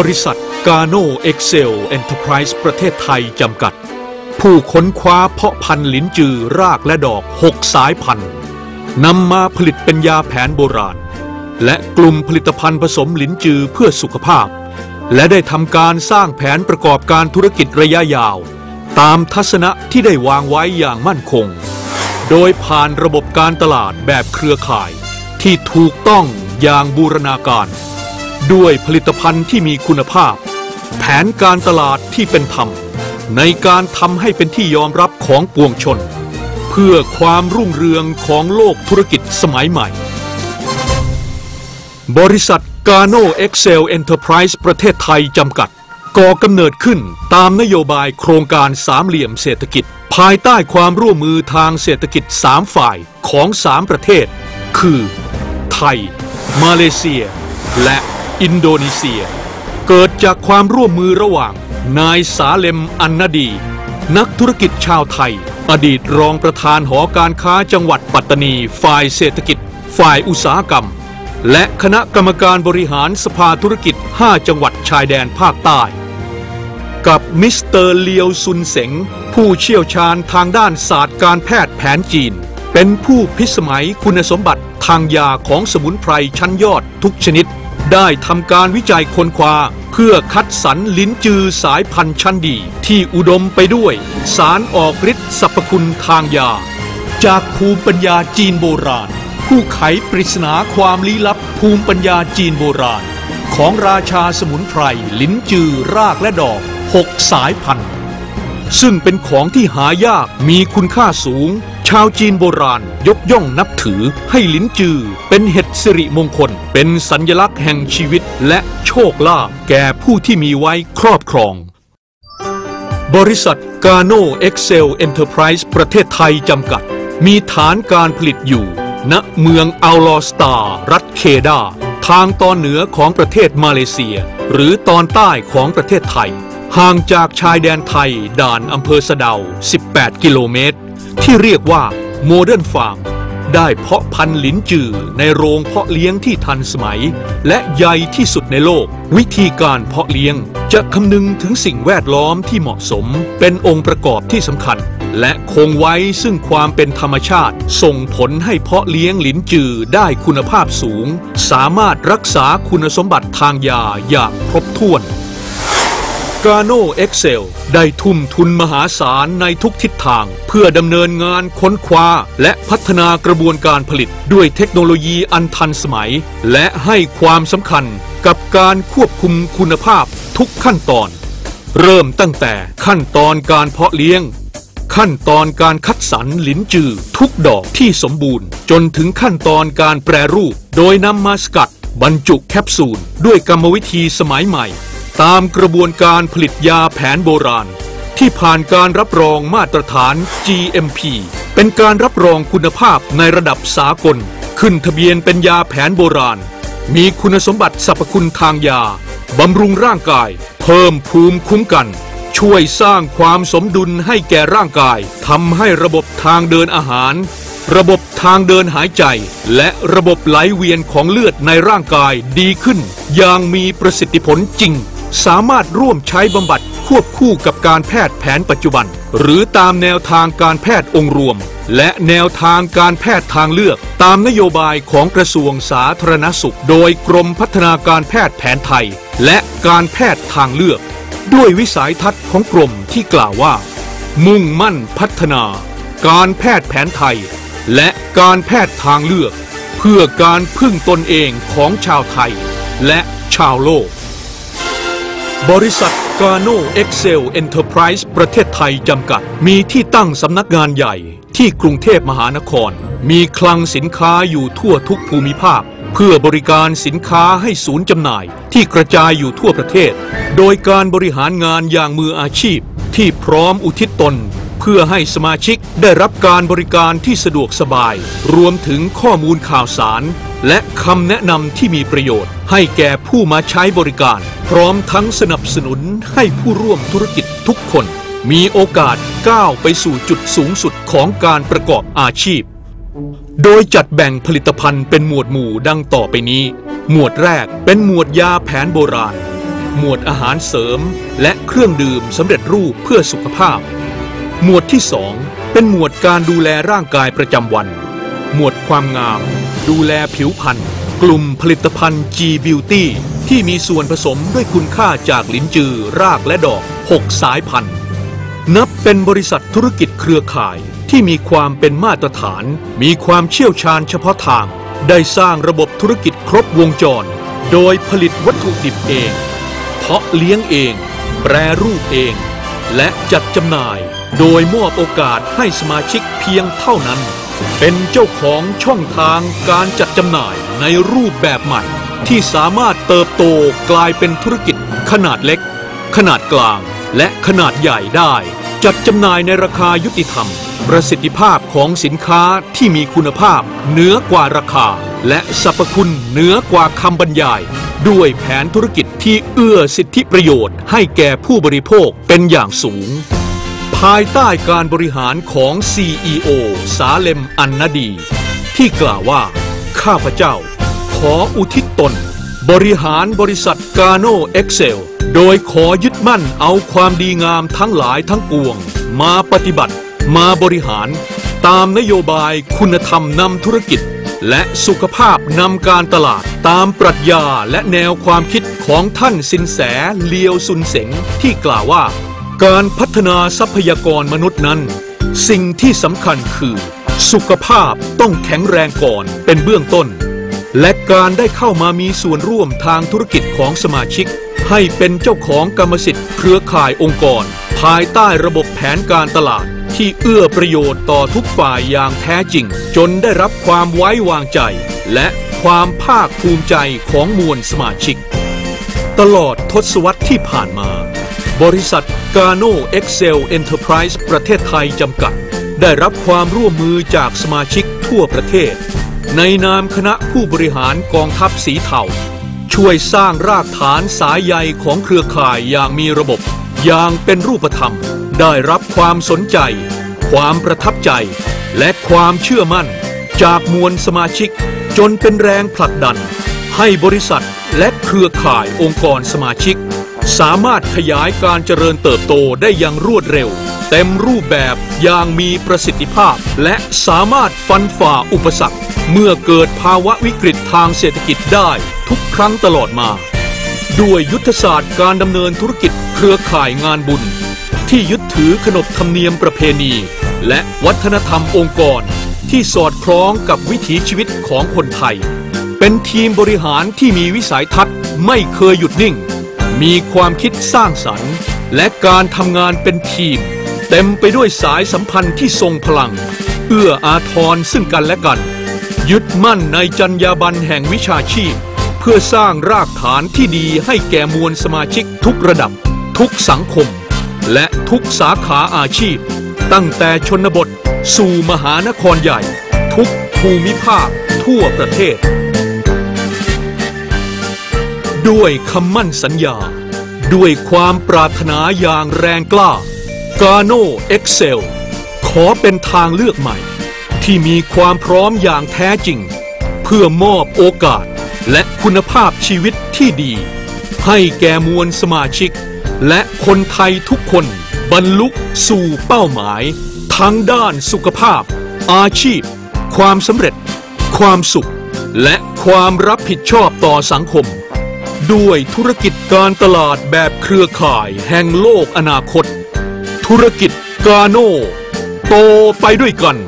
บริษัทกาโนเอ็กเซลเอ็นเตอร์ไพรส์ประเทศไทยจำกัด ผู้ค้นคว้าเพาะพันธุ์ลิ้นจือรากและดอก 6 สายพันธุ์นำมาผลิตเป็นยาแผนโบราณ และกลุ่มผลิตภัณฑ์ผสมลิ้นจือเพื่อสุขภาพ และได้ทำการสร้างแผนประกอบการธุรกิจระยะยาว ตามทัศนะที่ได้วางไว้อย่างมั่นคง โดยผ่านระบบการตลาดแบบเครือข่าย ที่ถูกต้องอย่างบูรณาการ ด้วยผลิตภัณฑ์ที่มีคุณภาพ แผนการตลาดที่เป็นธรรม ในการทำให้เป็นที่ยอมรับของปวงชน เพื่อความรุ่งเรืองของโลกธุรกิจสมัยใหม่ บริษัทกาโนเอ็กเซลเอ็นเตอร์ไพรส์ประเทศไทยจำกัดก่อกำเนิดขึ้นตามนโยบายโครงการสามเหลี่ยมเศรษฐกิจ ภายใต้ความร่วมมือทางเศรษฐกิจ 3 ฝ่ายของ 3 ประเทศ คือ ไทย มาเลเซีย และ อินโดนีเซีย เกิดจากความร่วมมือระหว่าง นายสาเลมอันนดี นักธุรกิจชาวไทย อดีตรองประธานหอการค้าจังหวัดปัตตานี ฝ่ายเศรษฐกิจ ฝ่ายอุตสาหกรรม และคณะกรรมการบริหารสภาธุรกิจ 5 จังหวัดชายแดนภาคใต้ กับมิสเตอร์เลียวซุนเสงผู้เชี่ยวชาญทางด้านศาสตร์การแพทย์แผนจีน เป็นผู้พิสมัยคุณสมบัติทางยาของสมุนไพรชั้นยอดทุกชนิด ได้ทำการวิจัยค้นคว้าเพื่อคัดสรรลิ้นจือสายพันธุ์ชั้นดี ที่อุดมไปด้วย สารออกฤทธิ์สรรพคุณทางยา จากภูมิปัญญาจีนโบราณ ผู้ไขปริศนาความลี้ลับภูมิปัญญาจีนโบราณ ของราชาสมุนไพรลิ้นจือรากและดอก 6 สายพันธุ์ ซึ่งเป็นของที่หายากมีคุณค่าสูง ชาวจีนโบราณยกย่องนับถือให้ลิ้นจือ เป็นเห็ดสิริมงคล เป็นสัญลักษณ์แห่งชีวิตและโชคลาภแก่ผู้ที่มีไว้ครอบครอง บริษัทกาโนเอ็กเซลเอ็นเตอร์ไพรส์ประเทศไทยจำกัด มีฐานการผลิตอยู่ ณเมืองอัลลอสตา รัฐเคดาทางตอนเหนือของประเทศมาเลเซีย หรือตอนใต้ของประเทศไทย ห่างจากชายแดนไทยด่านอำเภอสะเดา 18 กิโลเมตร ที่เรียกว่าโมเดิร์นฟาร์ม ได้เพาะพันธุ์ลินจือในโรงเพาะเลี้ยงที่ทันสมัย และใหญ่ที่สุดในโลก วิธีการเพาะเลี้ยง จะคำนึงถึงสิ่งแวดล้อมที่เหมาะสม เป็นองค์ประกอบที่สำคัญ และคงไว้ซึ่งความเป็นธรรมชาติ ส่งผลให้เพาะเลี้ยงลินจือได้คุณภาพสูง สามารถรักษาคุณสมบัติทางยาอย่างครบถ้วน กาโนเอ็กเซลได้ทุ่มทุนมหาศาลในทุกทิศทาง เพื่อดำเนินงานค้นคว้า และพัฒนากระบวนการผลิต ด้วยเทคโนโลยีอันทันสมัย และให้ความสำคัญกับการควบคุมคุณภาพทุกขั้นตอน เริ่มตั้งแต่ขั้นตอนการเพาะเลี้ยง ขั้นตอนการคัดสรรลิ้นจือ ทุกดอกที่สมบูรณ์ จนถึงขั้นตอนการแปรรูป โดยนำมาสกัด บรรจุแคปซูล ด้วยกรรมวิธีสมัยใหม่ ตามกระบวนการผลิตยาแผนโบราณ ที่ผ่านการรับรองมาตรฐาน GMP เป็นการรับรองคุณภาพในระดับสากล ขึ้นทะเบียนเป็นยาแผนโบราณ มีคุณสมบัติสรรพคุณทางยา บำรุงร่างกาย เพิ่มภูมิคุ้มกัน ช่วยสร้างความสมดุลให้แก่ร่างกายทำให้ระบบทางเดินอาหาร ระบบทางเดินหายใจ และระบบไหลเวียนของเลือดในร่างกายดีขึ้น อย่างมีประสิทธิผลจริง สามารถร่วมใช้บำบัดควบคู่กับการแพทย์แผนปัจจุบัน หรือตามแนวทางการแพทย์องค์รวม และแนวทางการแพทย์ทางเลือก ตามนโยบายของกระทรวงสาธารณสุข โดยกรมพัฒนาการแพทย์แผนไทย และการแพทย์ทางเลือก ด้วยวิสัยทัศน์ของกรมที่กล่าวว่า มุ่งมั่นพัฒนา การแพทย์แผนไทย และการแพทย์ทางเลือก เพื่อการพึ่งตนเองของชาวไทย และชาวโลก บริษัทกาโนเอ็กเซลเอ็นเตอร์ไพรส์ประเทศไทยจำกัด มีที่ตั้งสำนักงานใหญ่ที่กรุงเทพมหานคร มีคลังสินค้าอยู่ทั่วทุกภูมิภาค เพื่อบริการสินค้าให้ศูนย์จำหน่าย ที่กระจายอยู่ทั่วประเทศ โดยการบริหารงานอย่างมืออาชีพ ที่พร้อมอุทิศตน เพื่อให้สมาชิกได้รับการบริการที่สะดวกสบาย รวมถึงข้อมูลข่าวสาร และคำแนะนำที่มีประโยชน์ ให้แก่ผู้มาใช้บริการ พร้อมทั้งสนับสนุนให้ผู้ร่วมธุรกิจทุกคน มีโอกาสก้าวไปสู่จุดสูงสุดของการประกอบอาชีพ โดยจัดแบ่งผลิตภัณฑ์เป็นหมวดหมู่ดังต่อไปนี้ หมวดแรกเป็นหมวดยาแผนโบราณ หมวดอาหารเสริม และเครื่องดื่มสำเร็จรูปเพื่อสุขภาพ หมวดที่2เป็นหมวดการดูแลร่างกายประจำวัน หมวดความงาม ดูแลผิวพรรณกลุ่มผลิตภัณฑ์ G Beauty ที่มีส่วนผสมด้วยคุณค่าจากลิ้นจือ รากและดอก 6 สายพันธุ์ นับเป็นบริษัทธุรกิจเครือข่ายที่มีความเป็นมาตรฐาน มีความเชี่ยวชาญเฉพาะทาง ได้สร้างระบบธุรกิจครบวงจร โดยผลิตวัตถุดิบเอง เพาะเลี้ยงเอง แปรรูปเอง และจัดจำหน่าย โดยมอบโอกาสให้สมาชิกเพียงเท่านั้น เป็นเจ้าของช่องทางการจัดจำหน่ายในรูปแบบใหม่ ที่สามารถเติบโตกลายเป็นธุรกิจขนาดเล็ก ขนาดกลาง และขนาดใหญ่ได้ จัดจำหน่ายในราคายุติธรรม ประสิทธิภาพของสินค้าที่มีคุณภาพเหนือกว่าราคา และสรรพคุณเหนือกว่าคำบรรยาย ด้วยแผนธุรกิจที่เอื้อสิทธิประโยชน์ ให้แก่ผู้บริโภคเป็นอย่างสูง ภายใต้การบริหารของ CEO สาเลมอันนดี ที่กล่าวว่า ข้าพเจ้า ออุทิศตน บริหารบริษัทกาโนเอ็กเซลโดยขอยึดมั่นเอาความดีงามทั้งหลายทั้งปวง มาปฏิบัติ มาบริหาร ตามนโยบายคุณธรรมนำธุรกิจ และสุขภาพนำการตลาดตามปรัชญาและแนวความคิดของท่านสินแสเลียวซุนเสงที่กล่าวว่า การพัฒนาทรัพยากรมนุษย์นั้น สิ่งที่สำคัญคือ สุขภาพต้องแข็งแรงก่อนเป็นเบื้องต้น และการได้เข้ามามีส่วนร่วมทางธุรกิจของสมาชิก ให้เป็นเจ้าของกรรมสิทธิ์เครือข่ายองค์กร ภายใต้ระบบแผนการตลาด ที่เอื้อประโยชน์ต่อทุกฝ่ายอย่างแท้จริง จนได้รับความไว้วางใจ และความภาคภูมิใจของมวลสมาชิก ตลอดทศวรรษที่ผ่านมา บริษัทกาโนเอ็กเซลเอ็นเตอร์ไพรส์ประเทศไทยจำกัด ได้รับความร่วมมือจากสมาชิกทั่วประเทศ ในนามคณะผู้บริหารกองทัพสีเทาช่วยสร้างรากฐานสายใยของเครือข่ายอย่างมีระบบ อย่างเป็นรูปธรรม ได้รับความสนใจ ความประทับใจ และความเชื่อมั่น จากมวลสมาชิก จนเป็นแรงผลักดัน ให้บริษัทและเครือข่ายองค์กรสมาชิก สามารถขยายการเจริญเติบโตได้อย่างรวดเร็ว เต็มรูปแบบอย่างมีประสิทธิภาพ และสามารถฟันฝ่าอุปสรรค เมื่อเกิดภาวะวิกฤตทางเศรษฐกิจได้ทุกครั้งตลอดมา ด้วยยุทธศาสตร์การดำเนินธุรกิจเครือข่ายงานบุญ ที่ยึดถือขนบธรรมเนียมประเพณี และวัฒนธรรมองค์กร ที่สอดคล้องกับวิถีชีวิตของคนไทย เป็นทีมบริหารที่มีวิสัยทัศน์ไม่เคยหยุดนิ่ง มีความคิดสร้างสรรค์ และการทำงานเป็นทีม เต็มไปด้วยสายสัมพันธ์ที่ทรงพลัง เอื้ออาทรซึ่งกันและกัน ยึดมั่นในจรรยาบรรณแห่งวิชาชีพ เพื่อสร้างรากฐานที่ดีให้แก่มวลสมาชิกทุกระดับ ทุกสังคม และทุกสาขาอาชีพ ตั้งแต่ชนบท สู่มหานครใหญ่ ทุกภูมิภาค ทั่วประเทศ ด้วยคำมั่นสัญญา ด้วยความปรารถนาอย่างแรงกล้ากาโนเอ็กเซลขอเป็นทางเลือกใหม่ ที่มีความพร้อมอย่างแท้จริง เพื่อมอบโอกาสและคุณภาพชีวิตที่ดี ให้แก่มวลสมาชิก และคนไทยทุกคนบรรลุสู่เป้าหมาย ทั้งด้านสุขภาพ อาชีพ ความสำเร็จ ความสุข และความรับผิดชอบต่อสังคม ด้วยธุรกิจการตลาดแบบเครือข่ายแห่งโลกอนาคต ธุรกิจกาโนโตไปด้วยกัน